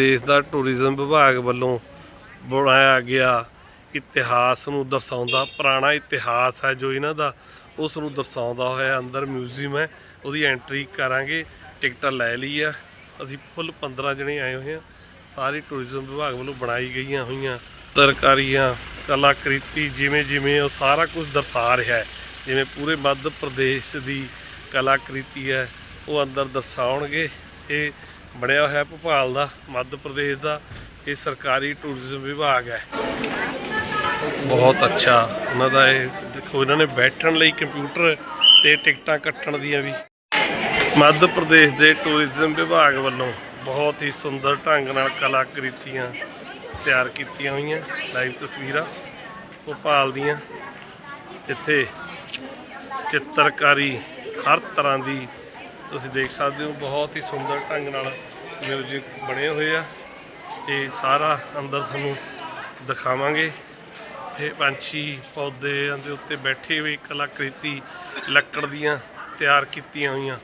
ਦੇਸ਼ ਦਾ ਟੂਰਿਜ਼ਮ ਵਿਭਾਗ ਵੱਲੋਂ ਬਣਾਇਆ ਗਿਆ ਇਤਿਹਾਸ ਨੂੰ ਦਰਸਾਉਂਦਾ, ਪੁਰਾਣਾ ਇਤਿਹਾਸ ਹੈ ਜੋ ਇਹਨਾਂ ਦਾ, ਉਸ ਨੂੰ ਦਰਸਾਉਂਦਾ ਹੋਇਆ ਅੰਦਰ ਮਿਊਜ਼ੀਅਮ ਹੈ, ਉਹਦੀ ਐਂਟਰੀ ਕਰਾਂਗੇ, ਟਿਕਟਾਂ ਲੈ ਲਈ ਆ, ਅਸੀਂ ਫੁੱਲ 15 ਜਣੇ ਆਏ ਹੋਏ ਆ ਸਾਰੀ ਟੂਰਿਜ਼ਮ ਵਿਭਾਗ ਵੱਲੋਂ ਬਣਾਈ ਗਈਆਂ ਹੋਈਆਂ ਤਰਕਾਰੀਆਂ, ਕਲਾਕ੍ਰਿਤੀ ਜਿਵੇਂ ਜਿਵੇਂ ਉਹ ਸਾਰਾ ਕੁਝ ਦਰਸਾ ਰਿਹਾ ਹੈ, ਜਿਵੇਂ ਪੂਰੇ ਮੱਧ ਪ੍ਰਦੇਸ਼ ਦੀ ਕਲਾਕ੍ਰਿਤੀ ਹੈ, ਉਹ ਅੰਦਰ ਦਰਸਾਉਣਗੇ, ਇਹ ਬਣਿਆ ਹੋਇਆ ਭੋਪਾਲ ਦਾ, ਮੱਧ ਪ੍ਰਦੇਸ਼ ਦਾ, ਇਹ ਸਰਕਾਰੀ ਟੂਰਿਜ਼ਮ ਵਿਭਾਗ ਹੈ। ਬਹੁਤ ਅੱਛਾ, ਉਹਨਾਂ ਦਾ ਇਹ ਦੇਖੋ, ਇਹਨਾਂ ਨੇ ਬੈਠਣ ਲਈ ਕੰਪਿਊਟਰ ਤੇ ਟਿਕਟਾਂ ਕੱਟਣ ਦੀਆਂ ਵੀ। ਮੱਧ ਪ੍ਰਦੇਸ਼ ਦੇ ਟੂਰਿਜ਼ਮ ਵਿਭਾਗ ਵੱਲੋਂ ਬਹੁਤ ਹੀ ਸੁੰਦਰ ਢੰਗ ਨਾਲ ਕਲਾਕ੍ਰਿਤੀਆਂ ਤਿਆਰ ਕੀਤੀਆਂ ਹੋਈਆਂ, ਲਾਈਵ ਤਸਵੀਰਾਂ ਭੋਪਾਲ ਦੀਆਂ। ਇੱਥੇ ਚਿੱਤਰਕਾਰੀ ਹਰ ਤਰ੍ਹਾਂ ਦੀ ਤੁਸੀਂ ਦੇਖ ਸਕਦੇ ਹੋ, ਬਹੁਤ ਹੀ ਸੁੰਦਰ ਢੰਗ ਨਾਲ ਮਿਊਜ਼ਿਕ ਬਣੇ ਹੋਏ ਆ। ਇਹ ਸਾਰਾ ਅੰਦਰ ਤੁਹਾਨੂੰ ਦਿਖਾਵਾਂਗੇ। ਇਹ ਪੰਛੀ ਪੌਦਿਆਂ ਦੇ ਉੱਤੇ ਬੈਠੇ ਹੋਏ ਕਲਾਕ੍ਰਿਤੀ ਲੱਕੜ ਦੀਆਂ ਤਿਆਰ ਕੀਤੀਆਂ ਹੋਈਆਂ।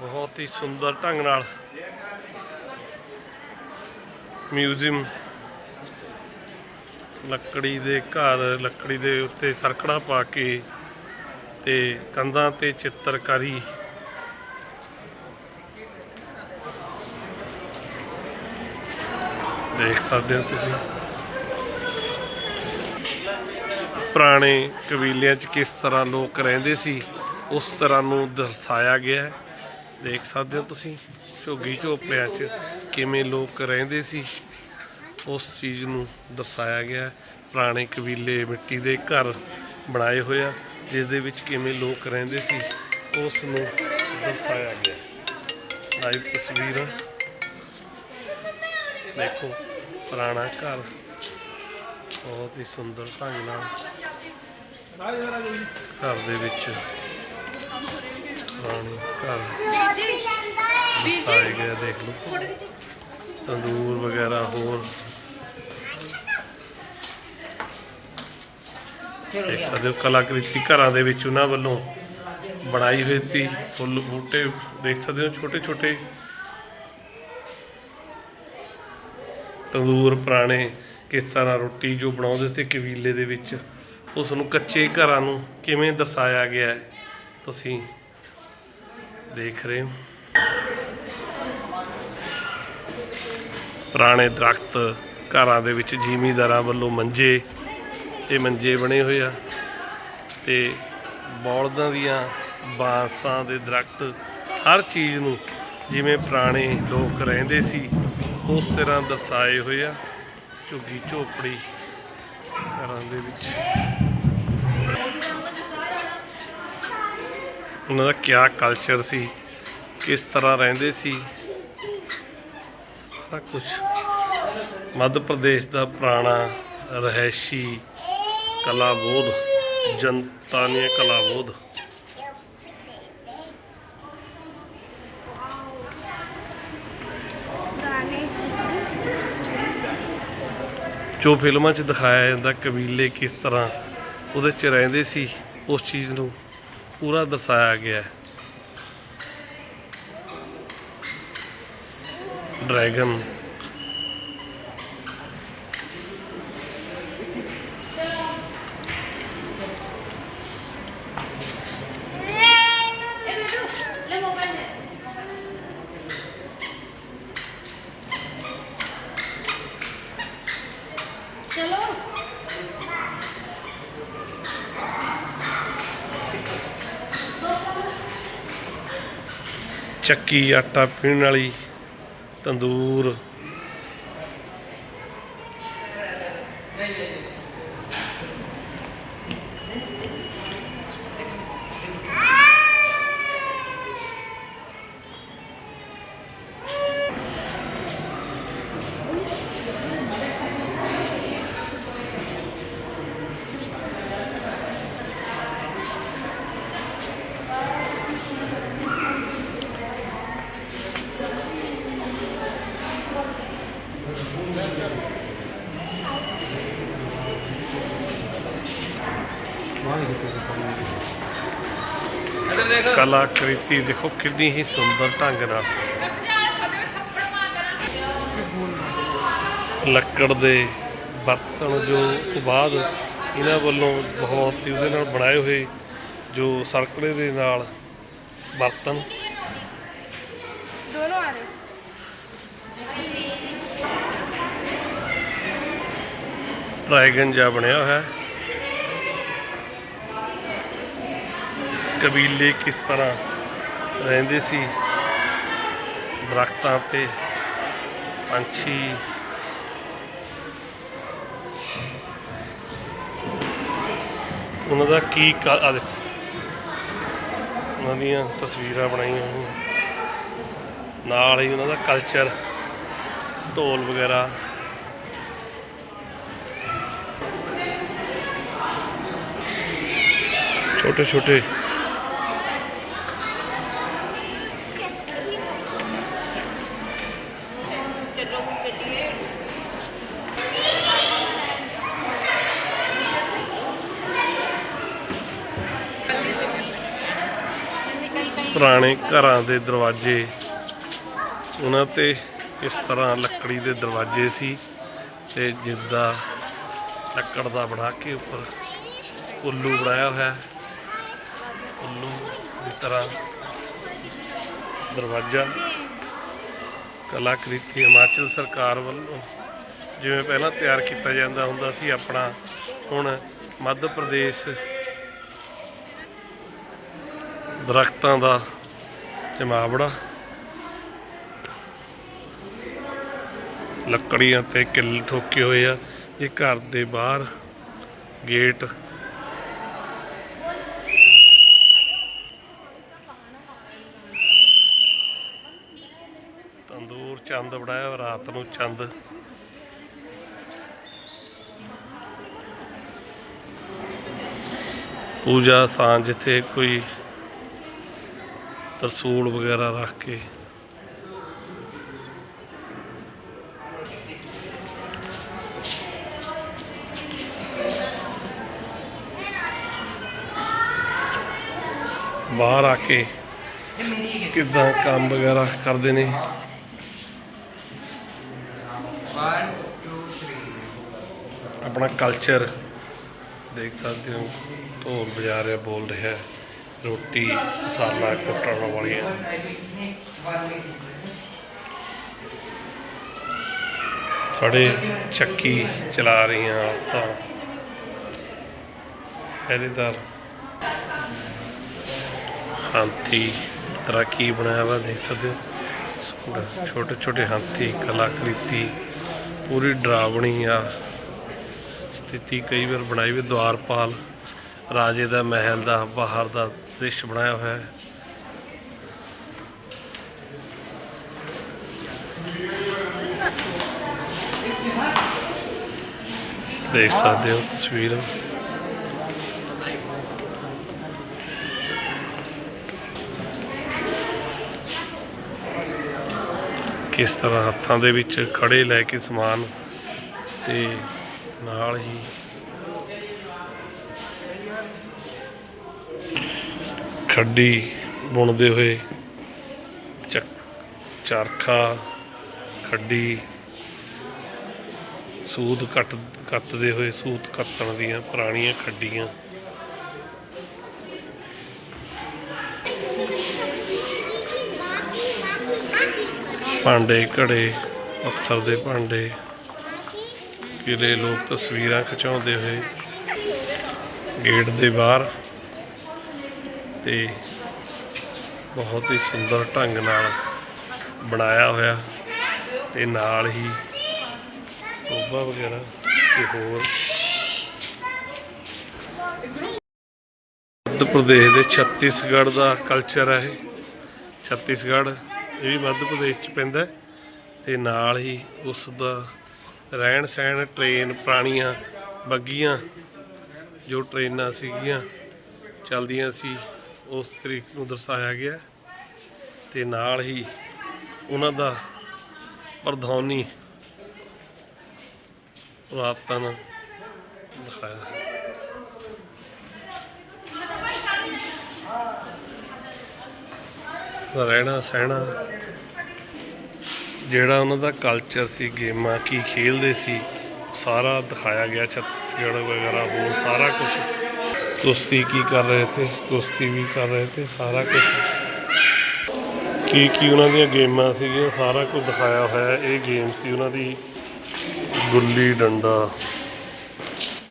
ਬਹੁਤ ਹੀ ਸੁੰਦਰ ਢੰਗ ਨਾਲ ਮਿਊਜ਼ੀਅਮ ਲੱਕੜੀ ਦੇ ਘਰ, ਲੱਕੜੀ ਦੇ ਉੱਤੇ ਸਰਕੜਾ ਪਾ ਕੇ ਤੇ ਕੰਧਾਂ ਤੇ ਚਿੱਤਰਕਾਰੀ ਦੇਖ ਸਕਦੇ ਹੋ ਤੁਸੀਂ। ਪੁਰਾਣੇ ਕਬੀਲਿਆਂ 'ਚ ਕਿਸ ਤਰ੍ਹਾਂ ਲੋਕ ਰਹਿੰਦੇ ਸੀ, ਉਸ ਤਰ੍ਹਾਂ ਨੂੰ ਦਰਸਾਇਆ ਗਿਆ ਹੈ। ਦੇਖ ਸਕਦੇ ਹੋ ਤੁਸੀਂ, ਝੋਗੀ ਝੋਪੜਿਆਂ 'ਚ ਕਿਵੇਂ ਲੋਕ ਰਹਿੰਦੇ ਸੀ, ਉਸ ਚੀਜ਼ ਨੂੰ ਦਰਸਾਇਆ ਗਿਆ ਹੈ। ਪੁਰਾਣੇ ਕਬੀਲੇ ਮਿੱਟੀ ਦੇ ਘਰ ਬਣਾਏ ਹੋਏ ਆ ਜਿਸ ਦੇ ਵਿੱਚ ਕਿਵੇਂ ਲੋਕ ਰਹਿੰਦੇ ਸੀ, ਉਸ ਨੂੰ ਦਰਸਾਇਆ ਗਿਆ ਲਾਈਵ ਤਸਵੀਰਾਂ ਦੇਖੋ ਪੁਰਾਣਾ ਘਰ। ਬਹੁਤ ਹੀ ਸੁੰਦਰ ਢੰਗ ਨਾਲ ਘਰ ਦੇ ਵਿੱਚ ਪੁਰਾਣੇ ਘਰ ਦਰਸਾਏ ਗਏ ਆ, ਦੇਖ ਲਓ। ਤੰਦੂਰ ਵਗੈਰਾ ਹੋਰ। ਦੇਖ ਸਕਦੇ ਹੋ ਕਲਾਕ੍ਰਿਤੀ ਘਰਾਂ ਦੇ ਵਿੱਚ ਉਹਨਾਂ ਵੱਲੋਂ ਬਣਾਈ ਹੋਈ ਸੀ ਫੁੱਲ ਬੂਟੇ ਦੇਖ ਸਕਦੇ ਹੋ ਛੋਟੇ ਛੋਟੇ ਤੰਦੂਰ ਪੁਰਾਣੇ ਕਿਸ ਤਰ੍ਹਾਂ ਰੋਟੀ ਜੋ ਬਣਾਉਂਦੇ ਸੀ ਕਬੀਲੇ ਦੇ ਵਿੱਚ, ਉਸ ਨੂੰ ਕੱਚੇ ਘਰਾਂ ਨੂੰ ਕਿਵੇਂ ਦਰਸਾਇਆ ਗਿਆ ਹੈ, ਤੁਸੀਂ ਦੇਖ ਰਹੇ ਹੋ। ਪੁਰਾਣੇ ਦਰਖਤ ਘਰਾਂ ਦੇ ਵਿੱਚ ਜ਼ਿਮੀਂਦਾਰਾਂ ਵੱਲੋਂ ਮੰਜੇ, ਇਹ ਮੰਜੇ ਬਣੇ ਹੋਏ ਆ ਤੇ ਬੌਲਦਾਂ ਦੀਆਂ ਬਾਂਸਾਂ ਦੇ ਦਰਖਤ ਹਰ ਚੀਜ਼ ਨੂੰ ਜਿਵੇਂ ਪੁਰਾਣੇ ਲੋਕ ਰਹਿੰਦੇ ਸੀ ਉਸ ਤਰ੍ਹਾਂ ਦਰਸਾਏ ਹੋਏ ਆ, ਝੁੱਗੀ ਝੋਪੜੀ ਘਰਾਂ ਦੇ ਵਿੱਚ। ਉਹਨਾਂ ਦਾ ਕਿਆ ਕਲਚਰ ਸੀ, ਕਿਸ ਤਰ੍ਹਾਂ ਰਹਿੰਦੇ ਸੀ, ਸਾਰਾ ਕੁਝ ਮੱਧ ਪ੍ਰਦੇਸ਼ ਦਾ ਪੁਰਾਣਾ ਰਹਿਸ਼ੀ ਕਲਾ ਬੋਧ ਜਨਤਾ ਨੇ ਕਲਾ ਬੋਧ ਜੋ ਫਿਲਮਾਂ 'ਚ ਦਿਖਾਇਆ ਜਾਂਦਾ, ਕਬੀਲੇ ਕਿਸ ਤਰ੍ਹਾਂ ਉਹਦੇ 'ਚ ਰਹਿੰਦੇ ਸੀ, ਉਸ ਚੀਜ਼ ਨੂੰ ਪੂਰਾ ਦਰਸਾਇਆ ਗਿਆ ਹੈ। ਡਰੈਗਨ ਚੱਕੀ ਆਟਾ ਪੀਣ ਵਾਲੀ ਤੰਦੂਰ। ਕਲਾਕ੍ਰਿਤੀ ਦੇਖੋ ਕਿੰਨੀ ਹੀ ਸੁੰਦਰ ਢੰਗ ਨਾਲ। ਲੱਕੜ ਦੇ ਬਰਤਨ ਜੋ ਤੋਂ ਬਾਅਦ ਇਹਨਾਂ ਵੱਲੋਂ ਬਹੁਤ ਹੀ ਉਹਦੇ ਨਾਲ ਬਣਾਏ ਹੋਏ ਜੋ ਸਰਕਲੇ ਦੇ ਨਾਲ ਬਰਤਨ। ਦੋਨੋਂ ਆ ਜਾ ਬਣਿਆ ਹੋਇਆ। ਹੈ ਕਬੀਲੇ ਕਿਸ ਤਰ੍ਹਾਂ ਰਹਿੰਦੇ ਸੀ? ਦਰਖਤਾਂ ਤੇ ਪੰਛੀ। ਉਹਨਾਂ ਦਾ ਕੀ ਕ- ਆ ਦੇਖੋ। ਉਹਨਾਂ ਦੀਆਂ ਤਸਵੀਰਾਂ ਬਣਾਈਆਂ ਹੋਈਆਂ। ਨਾਲ ਹੀ ਉਹਨਾਂ ਦਾ ਕਲਚਰ ਢੋਲ ਵਗੈਰਾ। ਛੋਟੇ ਛੋਟੇ ਪੁਰਾਣੇ ਘਰਾਂ ਦੇ ਦਰਵਾਜ਼ੇ। ਉਹਨਾਂ ਤੇ ਇਸ ਤਰ੍ਹਾਂ ਲੱਕੜੀ ਦੇ ਦਰਵਾਜ਼ੇ ਸੀ ਤੇ ਜਿੱਦਾਂ ਲੱਕੜ ਦਾ ਬਣਾ ਕੇ ਉੱਪਰ ਉੱਲੂ ਬਣਾਇਆ ਹੋਇਆ। ਉੱਲੂ ਦੀ ਤਰ੍ਹਾਂ ਦਰਵਾਜ਼ਾ। ਕਲਾਕ੍ਰਿਤੀ ਹਿਮਾਚਲ ਸਰਕਾਰ ਵੱਲੋਂ ਜਿਵੇਂ ਪਹਿਲਾਂ ਤਿਆਰ ਕੀਤਾ ਜਾਂਦਾ ਹੁੰਦਾ ਸੀ ਆਪਣਾ। ਹੁਣ ਮੱਧ ਪ੍ਰਦੇਸ਼ ਦਰਖਤਾਂ ਦਾ ਜਮਾਵੜਾ, ਲੱਕੜੀਆਂ ਤੇ ਕਿੱਲ ਠੋਕੇ ਹੋਏ ਆ। ਇਹ ਘਰ ਦੇ ਬਾਹਰ ਗੇਟ ਤੰਦੂਰ ਚੰਦ ਬਣਾਇਆ ਰਾਤ ਨੂੰ ਚੰਦ। ਪੂਜਾ ਸਾਂਝ ਜਿੱਥੇ ਕੋਈ ਤਰਸੂਲ ਵਗੈਰਾ ਰੱਖ ਕੇ ਬਾਹਰ ਆ ਕੇ ਕਿਦਾਂ ਕੰਮ ਵਗੈਰਾ ਕਰਦੇ ਨੇ One, two, three. ਆਪਣਾ ਕਲਚਰ ਦੇਖ ਸਕਦੇ ਹੋ ਢੋਲ ਵਜਾ ਰਿਹਾ ਬੋਲ ਰਿਹਾ ਹੈ। ਰੋਟੀ ਮਸਾਲਾ ਕੁੱਟਣ ਵਾਲੀਆਂ One, ਸਾਡੇ ਚੱਕੀ ਚਲਾ ਰਹੀਆਂ ਔਰਤਾਂ। ਪਹਿਰੇਦਾਰ। ਹਾਥੀ ਤਰ੍ਹਾਂ ਕੀ ਬਣਾਇਆ ਵਾ ਦੇਖ ਸਕਦੇ ਹੋ। ਸੋਹਣਾ। ਛੋਟੇ ਛੋਟੇ ਹਾਥੀ ਕਲਾਕ੍ਰਿਤੀ ਪੂਰੀ ਡਰਾਵਣੀ ਆ। ਸਥਿਤੀ ਕਈ ਵਾਰ ਬਣਾਈ ਵੀ ਦਵਾਰਪਾਲ ਰਾਜੇ ਦਾ ਮਹਿਲ ਦਾ ਬਾਹਰ ਦਾ ਦ੍ਰਿਸ਼ ਬਣਾਇਆ ਹੋਇਆ ਹੈ। ਦੇਖ ਸਕਦੇ ਹੋ ਤਸਵੀਰ। ਕਿਸ ਤਰ੍ਹਾਂ ਹੱਥਾਂ ਦੇ ਵਿੱਚ ਖੜੇ ਲੈ ਕੇ ਸਮਾਨ ਤੇ ਨਾਲ ਹੀ ਖੱਡੀ ਬੁਣਦੇ ਹੋਏ, ਚੱਕ, ਚਰਖਾ, ਖੱਡੀ, ਸੂਤ ਕੱਟ, ਕੱਤਦੇ ਹੋਏ ਸੂਤ ਕੱਤਣ ਦੀਆਂ ਪੁਰਾਣੀਆਂ ਖੱਡੀਆਂ। ਭਾਂਡੇ ਘੜੇ, ਪੱਥਰ ਦੇ ਭਾਂਡੇ, ਕਿਲੇ ਲੋਕ ਤਸਵੀਰਾਂ ਖਿਚਾਉਂਦੇ ਹੋਏ, ਗੇਟ ਦੇ ਬਾਹਰ ਤੇ ਬਹੁਤ ਹੀ ਸੁੰਦਰ ਢੰਗ ਨਾਲ ਬਣਾਇਆ ਹੋਇਆ ਤੇ ਨਾਲ ਹੀ ਟੋਬਾ ਵਗੈਰਾ ਤੇ ਹੋਰ। ਮੱਧ ਪ੍ਰਦੇਸ਼ ਦੇ ਛੱਤੀਸਗੜ੍ਹ ਦਾ ਕਲਚਰ ਹੈ ਇਹ। ਛੱਤੀਸਗੜ੍ਹ, ਇਹ ਵੀ ਮੱਧ ਪ੍ਰਦੇਸ਼ ਚ ਪੈਂਦਾ ਹੈ। ਤੇ ਨਾਲ ਹੀ ਉਸ ਦਾ ਰਹਿਣ ਸਹਿਣ ਟ੍ਰੇਨ ਪੁਰਾਣੀਆਂ ਬੱਗੀਆਂ ਜੋ ਟ੍ਰੇਨਾਂ ਸੀਗੀਆਂ, ਚੱਲਦੀਆਂ ਸੀ। ਉਸ ਤਰੀਕ ਨੂੰ ਦਰਸਾਇਆ ਗਿਆ ਹੈ। ਤੇ ਨਾਲ ਹੀ ਉਹਨਾਂ ਦਾ ਪ੍ਰਧਾਨੀ ਪੁਰਾਤਨ ਦਿਖਾਇਆ ਹੈ। ਰਹਿਣਾ ਸਹਿਣਾ, ਜਿਹੜਾ ਉਹਨਾਂ ਦਾ ਕਲਚਰ ਸੀ, ਗੇਮਾਂ, ਕੀ ਖੇਲਦੇ ਸੀ, ਸਾਰਾ ਦਿਖਾਇਆ ਗਿਆ, ਛੱਤੀਸਗੜ੍ਹ ਵਗੈਰਾ, ਹੋਰ ਸਾਰਾ ਕੁਝ ਕੁਸ਼ਤੀ ਕੀ ਕਰ ਰਹੇ ਤੇ? ਕੁਸ਼ਤੀ ਵੀ ਕਰ ਰਹੇ ਤੇ ਸਾਰਾ ਕੁਝ ਕੀ ਕੀ ਉਹਨਾਂ ਦੀਆਂ ਗੇਮਾਂ ਸੀਗੀਆਂ? ਸਾਰਾ ਕੁਝ ਦਿਖਾਇਆ ਹੋਇਆ। ਇਹ ਗੇਮ ਸੀ ਉਹਨਾਂ ਦੀ। ਗੁੱਲੀ ਡੰਡਾ।